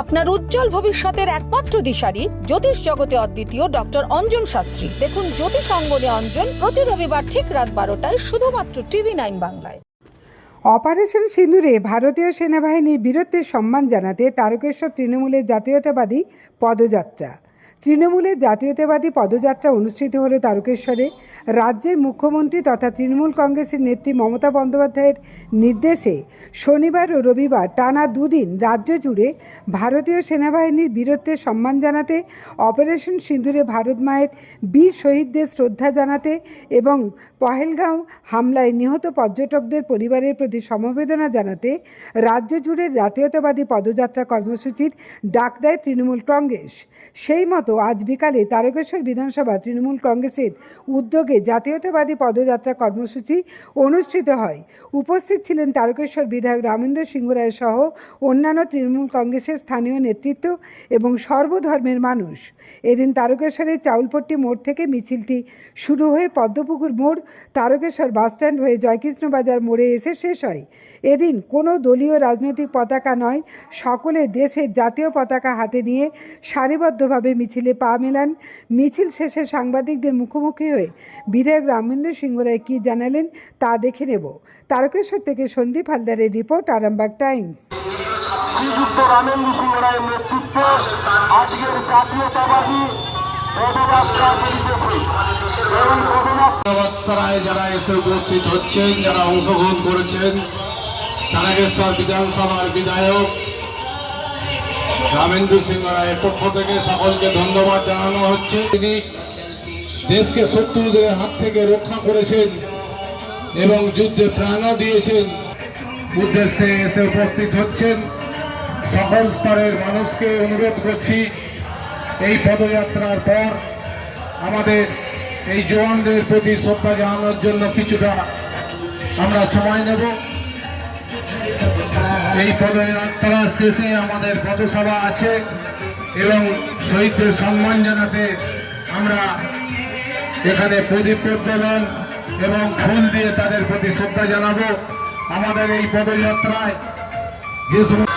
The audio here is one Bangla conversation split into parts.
আপনার উজ্জ্বল ভবিষ্যতের একমাত্র দিশারি জ্যোতিষ জগতে অদ্বিতীয় ডক্টর অঞ্জন শাস্ত্রী। দেখুন জ্যোতিষ অঙ্গনে অঞ্জন প্রতি রবিবার ঠিক রাত বারোটায় শুধুমাত্র টিভি নাইন বাংলায়। অপারেশন সিঁদুরে ভারতীয় সেনাবাহিনীর বীরত্বের সম্মান জানাতে তারকেশ্বর তৃণমূলের জাতীয়তাবাদী পদযাত্রা। তৃণমূলের জাতীয়তাবাদী পদযাত্রা অনুষ্ঠিত হলো তারকেশ্বরে। রাজ্যের মুখ্যমন্ত্রী তথা তৃণমূল কংগ্রেসের নেত্রী মমতা বন্দ্যোপাধ্যায়ের নির্দেশে শনিবার ও রবিবার টানা দুদিন রাজ্য জুড়ে ভারতীয় সেনাবাহিনীর বীরত্বের সম্মান জানাতে, অপারেশন সিঁদুরে ভারত মায়ের বীর শহীদদের শ্রদ্ধা জানাতে এবং পহেলগাঁও হামলায় নিহত পর্যটকদের পরিবারের প্রতি সমবেদনা জানাতে রাজ্য জুড়ে জাতীয়তাবাদী পদযাত্রা কর্মসূচির ডাক দেয় তৃণমূল কংগ্রেস। সেই মতো আজ বিকালে তারকেশ্বর বিধানসভা তৃণমূল কংগ্রেসের উদ্যোগে জাতীয়তাবাদী পদযাত্রা কর্মসূচি অনুষ্ঠিত হয়। উপস্থিত ছিলেন তারকেশ্বর বিধায়ক রামেন্দ্র সিংহ সহ অন্যান্য তৃণমূল কংগ্রেসের স্থানীয় নেতৃত্ব এবং সর্বধর্মের মানুষ। এদিন তারকেশ্বরের চাউলপট্টি মোড় থেকে মিছিলটি শুরু হয়ে পদ্মপুকুর মোড়, তারকেশ্বর বাসস্ট্যান্ড হয়ে জয়কৃষ্ণ বাজার মোড়ে এসে শেষ হয়। এদিন কোনো দলীয় রাজনৈতিক পতাকা নয়, সকলে দেশের জাতীয় পতাকা হাতে নিয়ে সারিবদ্ধভাবে মিছিলে পা মেলান। মিছিল শেষে সাংবাদিকদের মুখোমুখি হয়ে বিধায়ক রামেন্দ্র সিংহ রায় কী জানালেন তা দেখে নেব। তারকেশ্বর থেকে সন্দীপ হালদারের রিপোর্ট, আরামবাগ টাইমস। শ্রীযুক্ত রামেন্দ্র সিংহ রায়ের নেতৃত্বে আজকের জাতীয়তাবাদী যারা এসে উপস্থিত হচ্ছেন, যারা অংশগ্রহণ করেছেন, তারাকেশ্বর বিধানসভার বিধায়ক রামেন্দ্র সিংহ রায়ের পক্ষ থেকে সকলকে ধন্যবাদ জানানো হচ্ছে। তিনি দেশকে শত্রুদের হাত থেকে রক্ষা করেছেন এবং যুদ্ধে প্রাণও দিয়েছেন। উদ্দেশ্যে এসে উপস্থিত হচ্ছেন সকল স্তরের মানুষকে অনুরোধ করছি, এই পদযাত্রার পর আমাদের এই জওয়ানদের প্রতি শ্রদ্ধা জানানোর জন্য কিছুটা আমরা সময় নেব। এই পদযাত্রার শেষে আমাদের পথসভা আছে এবং শহীদদের সম্মান জানাতে আমরা এখানে প্রদীপ প্রজ্বলন এবং ফুল দিয়ে তাদের প্রতি শ্রদ্ধা জানাব। আমাদের এই পদযাত্রায় যে সমস্ত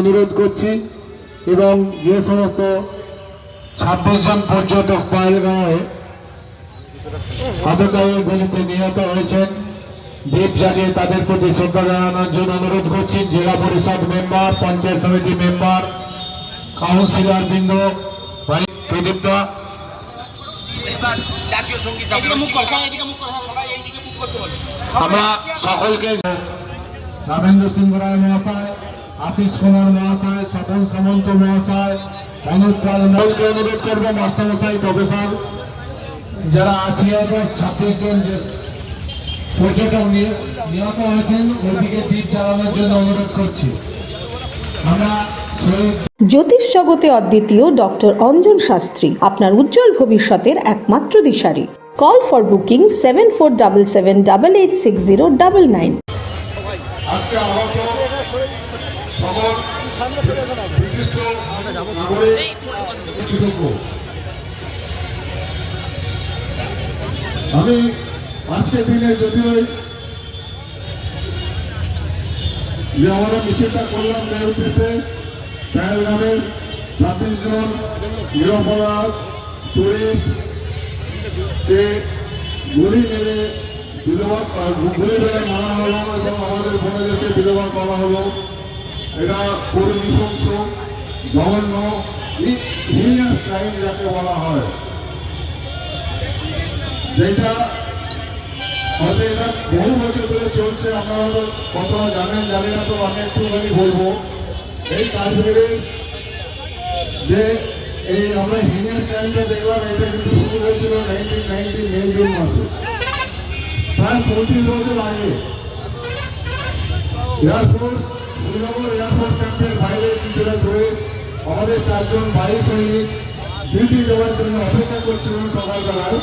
অনুরোধ করছি এবং যে সমস্ত ছাব্বিশ জন পর্যটক গুলিতে নিহত হয়েছেন দ্বীপ জ্বালিয়ে তাদের প্রতি শ্রদ্ধা জানানোর জন্য অনুরোধ করছি। জেলা পরিষদ মেম্বার, পঞ্চায়েত সমিতি মেম্বার, কাউন্সিলর বৃন্দ প্রদীপদা আমরা সকলকে রামেন্দ্র সিংহ রায় মহাশয় আশিস কুমার মহাশয় স্বপন সামন্ত মহাশয় অনুপ পাল মহলকে অনুরোধ করব মাস্টারমশাই প্রফেসর যারা আছে ছাব্বিশ জন যে পর্যটক নিয়ে- নিহত হয়েছেন ওইদিকে দ্বীপ চালানোর জন্য অনুরোধ করছি। আমরা জ্যোতিষ জগতে অদ্বিতীয় ডক্টর অঞ্জন শাস্ত্রী আপনার উজ্জ্বল ভবিষ্যতের একমাত্র দিশারি। Call for booking seven four double seven double eight six zero double nine আজকে আহত বিশিষ্ট নাগরিক আমি আজকে দিনে যদিও যে আমরা মিছিলটা করলাম তার উদ্দেশ্যে প্যারেলগ্রামের ছাব্বিশ জন নিরপরাধ টুরিস্ট কে গুলি মেরে বিধবা গুলি মেরে মারা হলো এবং আমাদের বোনেদেরকে বিধবা করা হলো। এটা পুরো নৃশংস জঘন্য হিনিয়াস ক্রাইম যাকে বলা হয়। যেটা হয়তো এটা বহু বছর ধরে চলছে, আপনারা তো কতটা জানেন, জানি না, তো আমি একটুখানি বলব। এই কাশ্মীরের যে এই আমরা হিনিয়াস ক্রাইমটা দেখলাম, এটা কিন্তু শুরু হয়েছিল নাইনটিন নাইনটি মে, জুন মাসে। প্রায় পঁয়ত্রিশ বছর আগে। এয়ারফোর্স শ্রীনগর এয়ারফোর্স ক্যাম্পের বাইরে কিছুটা ধরে আমাদের চারজন বায়ু সৈনিক ডিউটি দেওয়ার জন্য অপেক্ষা করছিলেন সকালবেলায়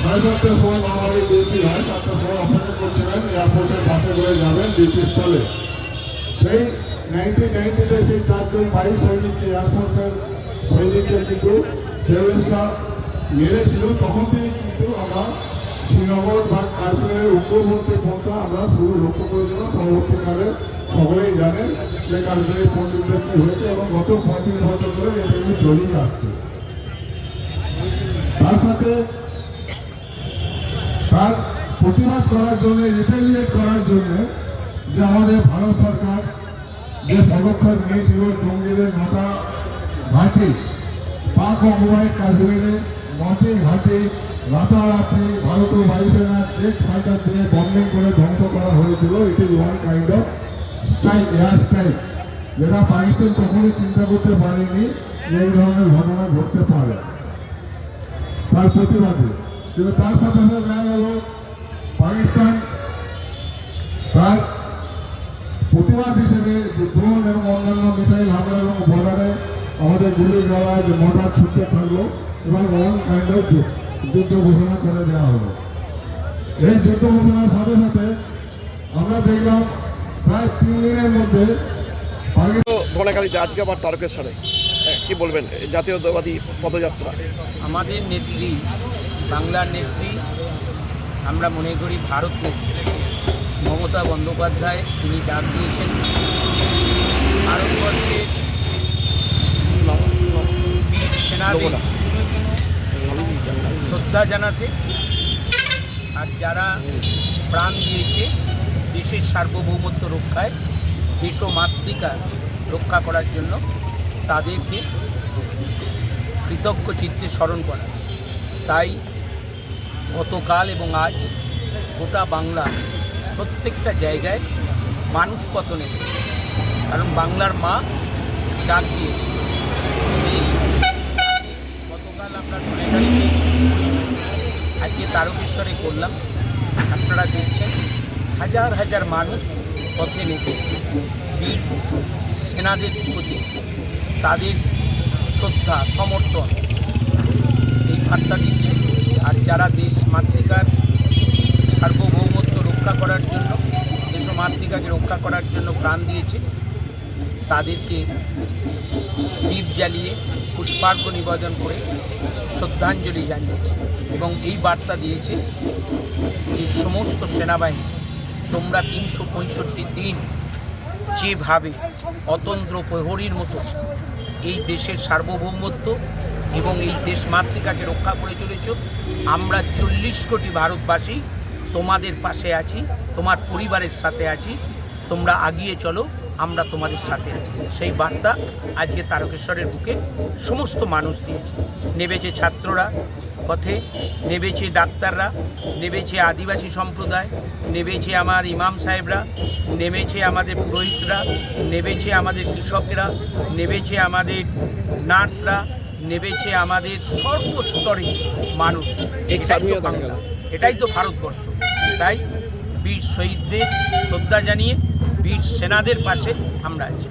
সাড়ে সাতটার সময় ডিউটি হয়, সাতটার সময় অপেক্ষা করছিলেন এয়ারফোর্সের বাসে করে যাবেন ডিউটি স্থলে। সেই নাইনটিন নাইনটিতে সেই চারজন বায়ু সৈনিককে এয়ারফোর্সের সৈনিককে কিন্তু টেরোরিস্টরা মেরেছিল। তখন থেকে কিন্তু আমরা শ্রীনগর বা কাশ্মীরের উত্তরবর্তী পন্থা আমরা শুরু লক্ষ্য করেছিলাম। পরবর্তীকালে সকলেই জানেন যে কাশ্মীরের পণ্ডিতদের কি হয়েছে এবং গত পঁয়ত্রিশ বছর ধরে এটা কিন্তু চলেই আসছে। তার সাথে তার প্রতিবাদ করার জন্য রিপেলিয়েট করার জন্য যে আমাদের ভারত সরকার যে পদক্ষেপ নিয়েছিল জঙ্গিদের নটা ঘাটে, পাক অকুপাইড কাশ্মীরে নটি ঘাটে রাতারাতি ভারতীয় বায়ুসেনার জেট ফাইটার দিয়ে বম্বিং করে ধ্বংস করা হয়েছিল। It is one kind of strike air strike যেটা পাকিস্তান কখনোই চিন্তা করতে পারেনি, এই ধরনের ঘটনা ঘটতে পারে। তার প্রতিবাদে। কিন্তু তার সাথে সাথে দেখা গেল পাকিস্তান তার প্রতিবাদ হিসেবে ড্রোন এবং অন্যান্য মিসাইল হামলা এবং বর্ডারে আমাদের গুলি দেওয়া, যে মোটর ছুটতে থাকল, এবং ওয়ান কাইন্ড অফ যুদ্ধ ঘোষণা করে দেওয়া হলো। এই যুদ্ধ ঘোষণার সাথে সাথে আমরা দেখলাম প্রায় তিন দিনের মধ্যে পাকিস্তান আজকে আবার তারকেশ্বরে। হ্যাঁ, কি বলবেন? জাতীয়তাবাদী পদযাত্রা। আমাদের নেত্রী বাংলার নেত্রী আমরা মনে করি ভারত নেত্রী মমতা বন্দ্যোপাধ্যায় তিনি ডাক দিয়েছেন। ভারতবর্ষের বীর সেনাদের শ্রদ্ধা জানাতে আর যারা প্রাণ দিয়েছে দেশের সার্বভৌমত্ব রক্ষায় দেশ মাতৃকা রক্ষা করার জন্য তাদেরকে কৃতজ্ঞ চিত্তে স্মরণ করা। তাই গতকাল এবং আজ গোটা বাংলা প্রত্যেকটা জায়গায় মানুষ কত নেবে কারণ বাংলার মা ডাক দিয়েছে। সেই গতকাল আমরা ধনেখালিতে আজকে তারকেশ্বরে করলাম। আপনারা দেখছেন হাজার হাজার মানুষ পথে নেবে। বীর সেনাদের প্রতি তাদের শ্রদ্ধা, সমর্থন, এই বার্তা দিচ্ছে। আর যারা দেশ মাতৃকার, সার্বভৌমত্ব রক্ষা করার জন্য, দেশ মাতৃকাকে রক্ষা করার জন্য প্রাণ দিয়েছে, তাদেরকে দ্বীপ জ্বালিয়ে পুষ্পার্ঘ নিবেদন করে শ্রদ্ধাঞ্জলি জানিয়েছে এবং এই বার্তা দিয়েছে যে সমস্ত সেনাবাহিনী তোমরা তিনশো পঁয়ষট্টি দিন যেভাবে অতন্ত্র প্রহরীর মতো এই দেশের সার্বভৌমত্ব এবং এই দেশ মাতৃকাকে রক্ষা করে চলেছ, আমরা চল্লিশ কোটি ভারতবাসী তোমাদের পাশে আছি, তোমার পরিবারের সাথে আছি, তোমরা আগিয়ে চলো, আমরা তোমাদের সাথে আছি। সেই বার্তা আজকে তারকেশ্বরের বুকে সমস্ত মানুষ দিয়েছে। নেবেছে ছাত্ররা পথে নেবেছে ডাক্তাররা নেবেছে আদিবাসী সম্প্রদায় নেবেছে আমার ইমাম সাহেবরা নেমেছে আমাদের পুরোহিতরা নেবেছে আমাদের কৃষকরা নেবেছে আমাদের নার্সরা নেবেছে আমাদের সর্বস্তরে মানুষ। এটাই তো বাংলা। এটাই তো ভারতবর্ষ। তাই বীর শহীদদের শ্রদ্ধা জানিয়ে বীর সেনাদের পাশে আমরা আছি।